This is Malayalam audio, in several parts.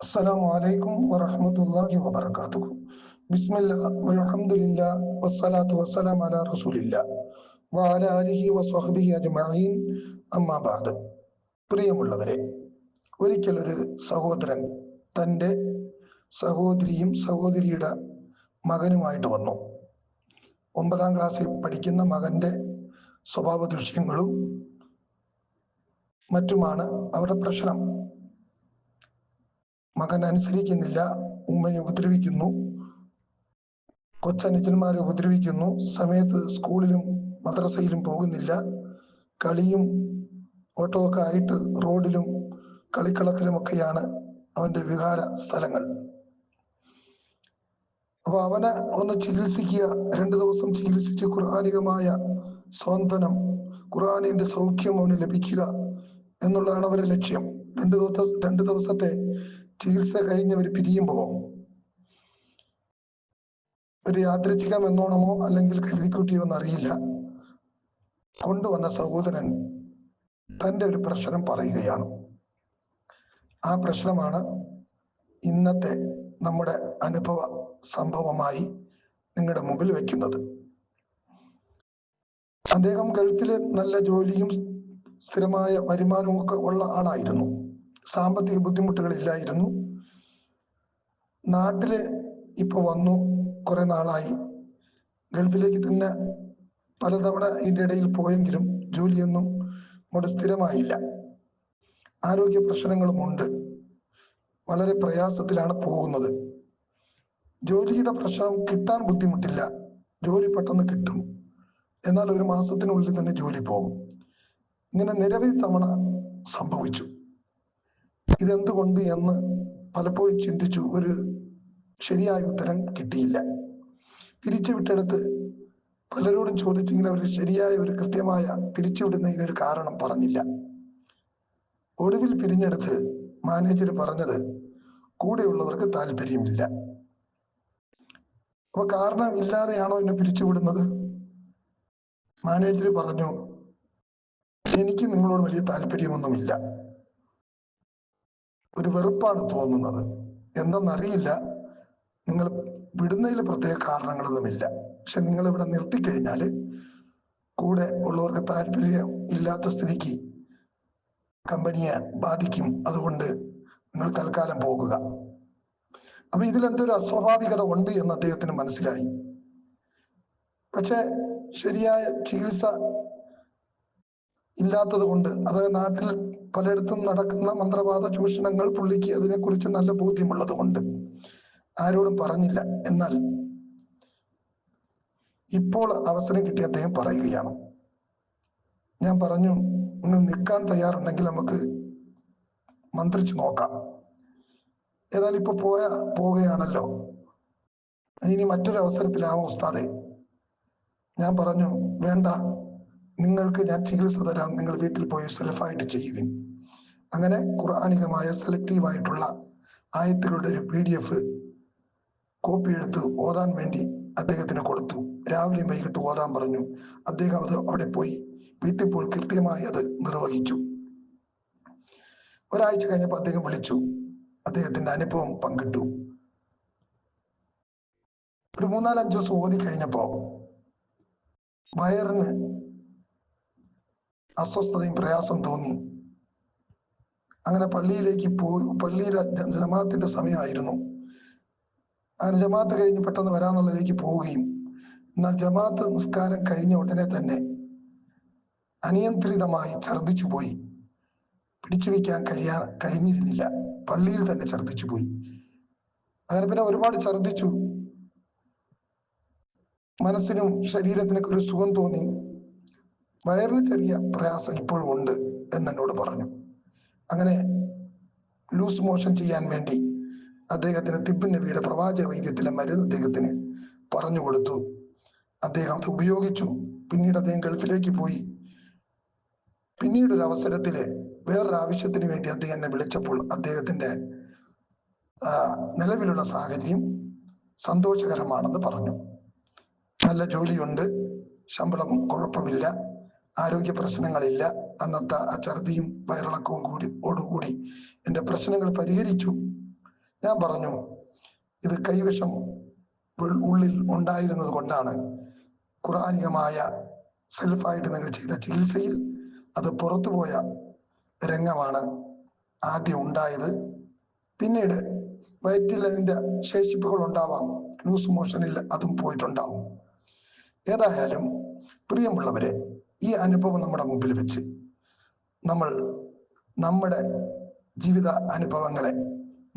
السلام عليكم ورحمة الله وبركاته بسم الله والحمد لله والصلاة والسلام على رسول الله وعلى آله وصحبه أجمعين أما بعد പ്രിയമുള്ളവരെ ഒരിക്കൽ ഒരു സഹോദരൻ തൻ്റെ സഹോദരിയും സഹോദരിയുടെ മകനുമായിട്ട് വന്നു ഒമ്പതാം ക്ലാസ്സിൽ പഠിക്കുന്ന മകന്റെ സ്വഭാവ ദൃശ്യങ്ങളും മറ്റുമാണ് അവരുടെ പ്രശ്നം. മകൻ അനുസരിക്കുന്നില്ല ഉമ്മയെ ഉപദ്രവിക്കുന്നു. കൊച്ചനുജന്മാരെ ഉപദ്രവിക്കുന്നു. സമയത്ത് സ്കൂളിലും മദ്രസയിലും പോകുന്നില്ല. കളിയും ഓട്ടമൊക്കെ ആയിട്ട് റോഡിലും കളിക്കളത്തിലുമൊക്കെയാണ് അവന്റെ വിഹാര സ്ഥലങ്ങൾ. അപ്പൊ അവനെ ഒന്ന് ചികിത്സിക്കുക. രണ്ടു ദിവസം ചികിത്സിച്ച് ഖുർആാനികമായ സ്വാന്തനം ഖുർആാനിന്റെ സൗഖ്യം അവന് ലഭിക്കുക. എന്നുള്ളതാണ് അവരുടെ ലക്ഷ്യം. രണ്ടു ദിവസ രണ്ടു ദിവസത്തെ ചികിത്സ കഴിഞ്ഞവർ പിരിയുമ്പോ ഒരു യാദൃച്ഛികം എന്നോണമോ അല്ലെങ്കിൽ കരുതിക്കൂട്ടിയോ എന്നറിയില്ല കൊണ്ടുവന്ന സഹോദരൻ തന്റെ ഒരു പ്രശ്നം പറയുകയാണ്. ആ പ്രശ്നമാണ് ഇന്നത്തെ നമ്മുടെ അനുഭവ സംഭവമായി നിങ്ങളുടെ മുമ്പിൽ വെക്കുന്നത്. അദ്ദേഹം ഗൾഫിൽ നല്ല ജോലിയും സ്ഥിരമായ വരുമാനവും ഒക്കെ ഉള്ള ആളായിരുന്നു. സാമ്പത്തിക ബുദ്ധിമുട്ടുകളില്ലായിരുന്നു നാട്ടിൽ ഇപ്പൊ വന്നു കുറെ നാളായി. ഗൾഫിലേക്ക് തന്നെ പലതവണ ഇതിന്റെ ഇടയിൽ പോയെങ്കിലും ജോലിയൊന്നും ഇവിടെ സ്ഥിരമായില്ല. ആരോഗ്യ പ്രശ്നങ്ങളുമുണ്ട് വളരെ പ്രയാസത്തിലാണ് പോകുന്നത്. ജോലിയുടെ പ്രശ്നം കിട്ടാൻ ബുദ്ധിമുട്ടില്ല. ജോലി പെട്ടെന്ന് കിട്ടും. എന്നാൽ ഒരു മാസത്തിനുള്ളിൽ തന്നെ ജോലി പോകും. ഇങ്ങനെ നിരവധി തവണ സംഭവിച്ചു. ഇതെന്തുകൊണ്ട് എന്ന് പലപ്പോഴും ചിന്തിച്ചു ഒരു ശരിയായ ഉത്തരം കിട്ടിയില്ല. പിരിച്ചുവിട്ടെടുത്ത് പലരോടും ചോദിച്ചിങ്ങനെ അവർ ശരിയായ ഒരു കൃത്യമായ പിരിച്ചുവിടുന്നതിനൊരു കാരണം പറഞ്ഞില്ല. ഒടുവിൽ പിരിഞ്ഞെടുത്ത് മാനേജർ പറഞ്ഞത് കൂടെയുള്ളവർക്ക് താല്പര്യമില്ല. അപ്പൊ കാരണം ഇല്ലാതെയാണോ എന്നെ പിരിച്ചുവിടുന്നത്? മാനേജർ പറഞ്ഞു എനിക്ക് നിങ്ങളോട് വലിയ താല്പര്യമൊന്നുമില്ല. ഒരു വെറുപ്പാണ് തോന്നുന്നത്. എന്തെന്നറിയില്ല. നിങ്ങൾ വിടുന്നതിൽ പ്രത്യേക കാരണങ്ങളൊന്നുമില്ല. പക്ഷെ നിങ്ങൾ ഇവിടെ നിർത്തിക്കഴിഞ്ഞാൽ കൂടെ ഉള്ളവർക്ക് താല്പര്യം ഇല്ലാത്ത സ്ഥിതിക്ക് കമ്പനിയെ ബാധിക്കും. അതുകൊണ്ട് നിങ്ങൾ തൽക്കാലം പോകുക. അപ്പൊ ഇതിലെന്തൊരു അസ്വാഭാവികത ഉണ്ട് എന്ന് അദ്ദേഹത്തിന് മനസ്സിലായി. പക്ഷെ ശരിയായ ചികിത്സ ഇല്ലാത്തത് കൊണ്ട്. അത് നാട്ടിൽ പലയിടത്തും നടക്കുന്ന മന്ത്രവാദ ചൂഷണങ്ങൾ പുള്ളിക്ക് അതിനെക്കുറിച്ച് നല്ല ബോധ്യമുള്ളത് കൊണ്ട്. ആരോടും പറഞ്ഞില്ല. എന്നാൽ ഇപ്പോൾ അവസരം കിട്ടി അദ്ദേഹം പറയുകയാണ്. ഞാൻ പറഞ്ഞു നിൽക്കാൻ തയ്യാറുണ്ടെങ്കിൽ നമുക്ക് മന്ത്രിച്ചു നോക്കാം. ഏതായാലും ഇപ്പൊ പോയ പോവുകയാണല്ലോ. ഇനി മറ്റൊരു അവസരത്തിലാവും ഉസ്താദെ. ഞാൻ പറഞ്ഞു വേണ്ട. നിങ്ങൾക്ക് ഞാൻ ചികിത്സ തരാം. നിങ്ങൾ വീട്ടിൽ പോയി സെൽഫായിട്ട് ചെയ്യുവിൻ. അങ്ങനെ ഖുർആാനികമായ സെലക്റ്റീവ് ആയിട്ടുള്ള ആയത്തുകളുടെ ഒരു പി ഡി എഫ് കോപ്പി എടുത്ത് ഓതാൻ വേണ്ടി അദ്ദേഹത്തിന് കൊടുത്തു. രാവിലെയും വൈകിട്ട് ഓതാൻ പറഞ്ഞു. അദ്ദേഹം അത് അവിടെ പോയി വീട്ടിൽ പോയി കൃത്യമായി അത് നിർവഹിച്ചു. ഒരാഴ്ച കഴിഞ്ഞപ്പോൾ അദ്ദേഹം വിളിച്ചു. അദ്ദേഹത്തിന്റെ അനുഭവം പങ്കിട്ടു. ഒരു മൂന്നാലഞ്ച് ദിവസം ഓതി കഴിഞ്ഞപ്പോ വയറിന് അസ്വസ്ഥതയും പ്രയാസം തോന്നി. അങ്ങനെ പള്ളിയിലേക്ക് പോയി പള്ളിയിലെ ജമാഅത്തിന്റെ സമയമായിരുന്നു. അങ്ങനെ ജമാഅത്ത് കഴിഞ്ഞ് പെട്ടെന്ന് വരാന്നുള്ളതിലേക്ക് പോവുകയും എന്നാൽ ജമാഅത്ത് നിസ്കാരം കഴിഞ്ഞ ഉടനെ തന്നെ അനിയന്ത്രിതമായി ഛർദിച്ചു പോയി. പിടിച്ചു വെക്കാൻ കഴിയാ കഴിഞ്ഞിരുന്നില്ല. പള്ളിയിൽ തന്നെ ഛർദിച്ചു പോയി. അങ്ങനെ പിന്നെ ഒരുപാട് ഛർദിച്ചു മനസ്സിനും ശരീരത്തിനൊക്കെ ഒരു സുഖം തോന്നി. വയറിന് ചെറിയ പ്രയാസം ഇപ്പോഴും ഉണ്ട് എന്ന് എന്നോട് പറഞ്ഞു. അങ്ങനെ ലൂസ് മോഷൻ ചെയ്യാൻ വേണ്ടി അദ്ദേഹത്തിന് തിബിൻ നബിയുടെ പ്രവാചക വൈദ്യത്തിലെ മരുന്ന് അദ്ദേഹത്തിന് പറഞ്ഞു കൊടുത്തു. അദ്ദേഹം അത് ഉപയോഗിച്ചു. പിന്നീട് അദ്ദേഹം ഗൾഫിലേക്ക് പോയി. പിന്നീട് ഒരു അവസരത്തിൽ വേറൊരു ആവശ്യത്തിന് വേണ്ടി അദ്ദേഹം എന്നെ വിളിച്ചപ്പോൾ അദ്ദേഹത്തിന്റെ നിലവിലുള്ള സാഹചര്യം സന്തോഷകരമാണെന്ന് പറഞ്ഞു. നല്ല ജോലിയുണ്ട്. ശമ്പളം കുഴപ്പമില്ല. ആരോഗ്യ പ്രശ്നങ്ങളില്ല. അന്നത്തെ ആ ഛർദിയും വയറിളക്കവും കൂടി ഓടുകൂടി. എന്റെ പ്രശ്നങ്ങൾ പരിഹരിച്ചു. ഞാൻ പറഞ്ഞു ഇത് കൈവശം ഉള്ളിൽ ഉണ്ടായിരുന്നത് കൊണ്ടാണ്. ഖുറാനികമായ സെൽഫായിട്ട് നിങ്ങൾ ചെയ്ത ചികിത്സയിൽ അത് പുറത്തുപോയ രംഗമാണ് ആദ്യം ഉണ്ടായത്. പിന്നീട് വയറ്റിൽ അതിന്റെ ശേഷിപ്പുകൾ ഉണ്ടാവാം. ലൂസ് മോഷനിൽ അതും പോയിട്ടുണ്ടാവും. ഏതായാലും പ്രിയമുള്ളവരെ ഈ അനുഭവം നമ്മുടെ മുമ്പിൽ വെച്ച് നമ്മൾ നമ്മുടെ ജീവിത അനുഭവങ്ങളെ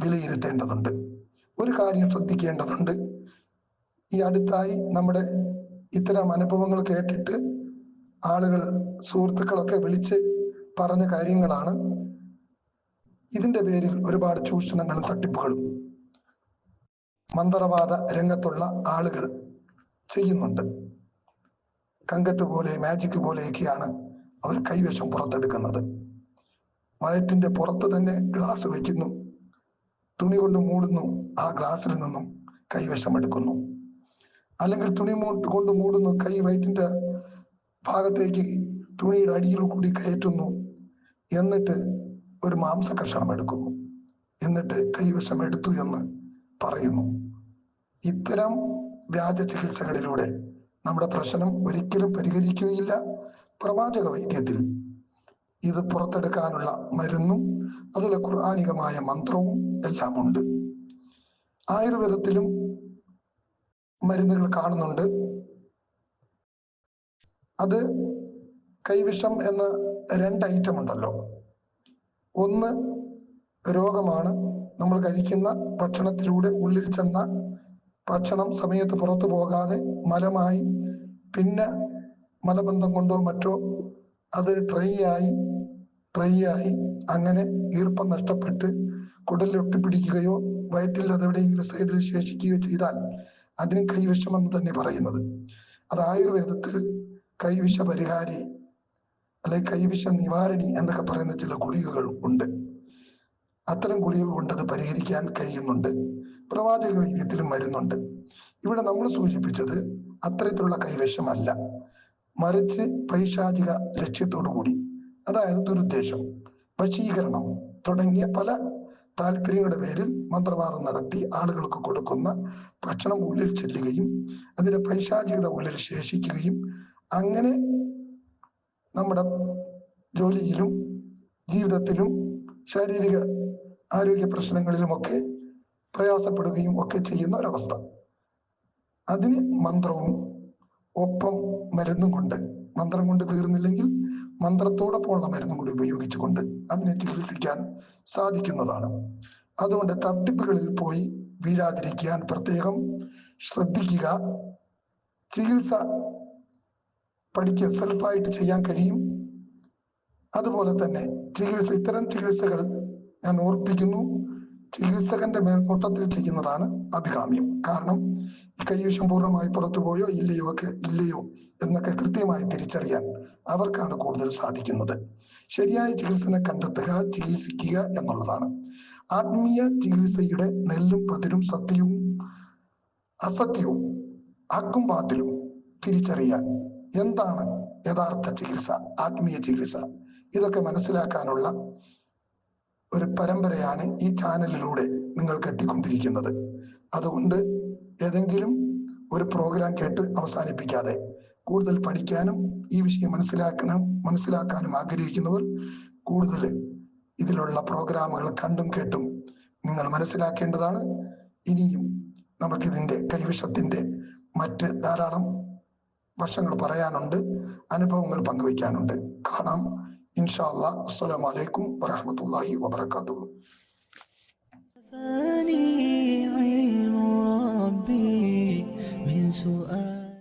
വിലയിരുത്തേണ്ടതുണ്ട്. ഒരു കാര്യം ശ്രദ്ധിക്കേണ്ടതുണ്ട്. ഈ അടുത്തായി നമ്മുടെ ഇത്തരം അനുഭവങ്ങൾ കേട്ടിട്ട് ആളുകൾ സുഹൃത്തുക്കളൊക്കെ വിളിച്ച് പറഞ്ഞ കാര്യങ്ങളാണ്. ഇതിന്റെ പേരിൽ ഒരുപാട് ചൂഷണങ്ങളും തട്ടിപ്പുകളും മന്ത്രവാദ രംഗത്തുള്ള ആളുകൾ ചെയ്യുന്നുണ്ട്. കങ്കട്ട് പോലെ മാജിക് പോലെയൊക്കെയാണ് അവർ കൈവശം പുറത്തെടുക്കുന്നത്. വയറ്റിന്റെ പുറത്ത് തന്നെ ഗ്ലാസ് വയ്ക്കുന്നു തുണി കൊണ്ട് മൂടുന്നു. ആ ഗ്ലാസ്സിൽ നിന്നും കൈവശം എടുക്കുന്നു. അല്ലെങ്കിൽ തുണി കൊണ്ട് മൂടുന്നു. കൈ വയറ്റിന്റെ ഭാഗത്തേക്ക് തുണിയുടെ അടിയിൽ കൂടി കയറ്റുന്നു. എന്നിട്ട് ഒരു മാംസ കഷണം എടുക്കുന്നു. എന്നിട്ട് കൈവശം എടുത്തു എന്ന് പറയുന്നു. ഇത്തരം വ്യാജ ചികിത്സകളിലൂടെ നമ്മുടെ പ്രശ്നം ഒരിക്കലും പരിഹരിക്കുകയില്ല. പ്രവാചക വൈദ്യത്തിൽ ഇത് പുറത്തെടുക്കാനുള്ള മരുന്നും അതിലെ ഖുർആാനികമായ മന്ത്രവും എല്ലാം ഉണ്ട് ആയുർവേദത്തിലും മരുന്നുകൾ കാണുന്നുണ്ട്. അത് കൈവിഷം എന്ന രണ്ട് ഐറ്റം ഉണ്ടല്ലോ. ഒന്ന് രോഗമാണ്. നമ്മൾ കഴിക്കുന്ന ഭക്ഷണത്തിലൂടെ ഉള്ളിൽ ചെന്ന ഭക്ഷണം സമയത്ത് പുറത്തു പോകാതെ മലമായി പിന്നെ മലബന്ധം കൊണ്ടോ മറ്റോ അത് ട്രൈ ആയി അങ്ങനെ ഈർപ്പം നഷ്ടപ്പെട്ട് കുടലിൽ ഒട്ടിപ്പിടിക്കുകയോ വയറ്റിൽ അതെവിടെയെങ്കിലും സൈഡിൽ ശേഷിക്കുകയോ ചെയ്താൽ അതിന് കൈവിഷമെന്ന് തന്നെ പറയുന്നത്. അത് ആയുർവേദത്തിൽ കൈവിഷ പരിഹാരി അല്ലെങ്കിൽ കൈവിഷ നിവാരണി എന്നൊക്കെ പറയുന്ന ചില ഗുളികകൾ ഉണ്ട്. അത്തരം ഗുളികകൾ കൊണ്ട് അത് പരിഹരിക്കാൻ കഴിയുന്നുണ്ട്. പ്രവാചക വൈദ്യത്തിലും വരുന്നുണ്ട് ഇവിടെ നമ്മൾ സൂചിപ്പിച്ചത് അത്തരത്തിലുള്ള കൈവശമല്ല. മറിച്ച് പൈശാചിക ലക്ഷ്യത്തോടു കൂടി. അതായത് ദുരുദ്ദേശം വശീകരണം തുടങ്ങിയ പല താല്പര്യങ്ങളുടെ പേരിൽ മന്ത്രവാദം നടത്തി ആളുകൾക്ക് കൊടുക്കുന്ന ഭക്ഷണം ഉള്ളിൽ ചെല്ലുകയും അതിന്റെ പൈശാചികത ഉള്ളിൽ ശേഷിക്കുകയും അങ്ങനെ നമ്മുടെ ജോലിയിലും ജീവിതത്തിലും ശാരീരിക ആരോഗ്യ പ്രശ്നങ്ങളിലുമൊക്കെ പ്രയാസപ്പെടുകയും ഒക്കെ ചെയ്യുന്ന ഒരവസ്ഥ. അതിന് മന്ത്രവും ഒപ്പം മരുന്നും കൊണ്ട് മന്ത്രം കൊണ്ട് തീർന്നില്ലെങ്കിൽ മന്ത്രത്തോടൊപ്പമുള്ള മരുന്നും കൂടി ഉപയോഗിച്ചുകൊണ്ട് അതിനെ ചികിത്സിക്കാൻ സാധിക്കുന്നതാണ്. അതുകൊണ്ട് തട്ടിപ്പുകളിൽ പോയി വീഴാതിരിക്കാൻ പ്രത്യേകം ശ്രദ്ധിക്കുക. ചികിത്സ പഠിക്കൽ സെൽഫായിട്ട് ചെയ്യാൻ കഴിയും. അതുപോലെ തന്നെ ചികിത്സ ഇത്തരം ചികിത്സകൾ ഞാൻ ഓർപ്പിക്കുന്നു. ചികിത്സകന്റെ മേൽനോട്ടത്തിൽ ചെയ്യുന്നതാണ് അഭികാമ്യം. കാരണം കൈവശം പൂർണമായി പുറത്തുപോയോ ഇല്ലയോ ഒക്കെ ഇല്ലയോ എന്നൊക്കെ കൃത്യമായി തിരിച്ചറിയാൻ അവർക്കാണ് കൂടുതൽ സാധിക്കുന്നത്. ശരിയായ ചികിത്സനെ കണ്ടെത്തുക ചികിത്സിക്കുക എന്നുള്ളതാണ്. ആത്മീയ ചികിത്സയുടെ നെല്ലും പതിരും സത്യവും അസത്യവും ഹക്കും ബാത്തിലും തിരിച്ചറിയാൻ എന്താണ് യഥാർത്ഥ ചികിത്സ ആത്മീയ ചികിത്സ? ഇതൊക്കെ മനസ്സിലാക്കാനുള്ള ഒരു പരമ്പരയാണ് ഈ ചാനലിലൂടെ നിങ്ങൾക്ക് എത്തിക്കൊണ്ടിരിക്കുന്നത്. അതുകൊണ്ട് ഏതെങ്കിലും ഒരു പ്രോഗ്രാം കേട്ട് അവസാനിപ്പിക്കാതെ കൂടുതൽ പഠിക്കാനും ഈ വിഷയം മനസ്സിലാക്കാനും മനസ്സിലാക്കാനും ആഗ്രഹിക്കുന്നവർ കൂടുതൽ ഇതിലുള്ള പ്രോഗ്രാമുകൾ കണ്ടും കേട്ടും നിങ്ങൾ മനസ്സിലാക്കേണ്ടതാണ്. ഇനിയും നമുക്കിതിന്റെ കൈവശത്തിന്റെ മറ്റ് ധാരാളം വശങ്ങൾ പറയാനുണ്ട് അനുഭവങ്ങൾ പങ്കുവയ്ക്കാനുണ്ട്. കാണാം. إن شاء الله. السلام عليكم ورحمة الله وبركاته.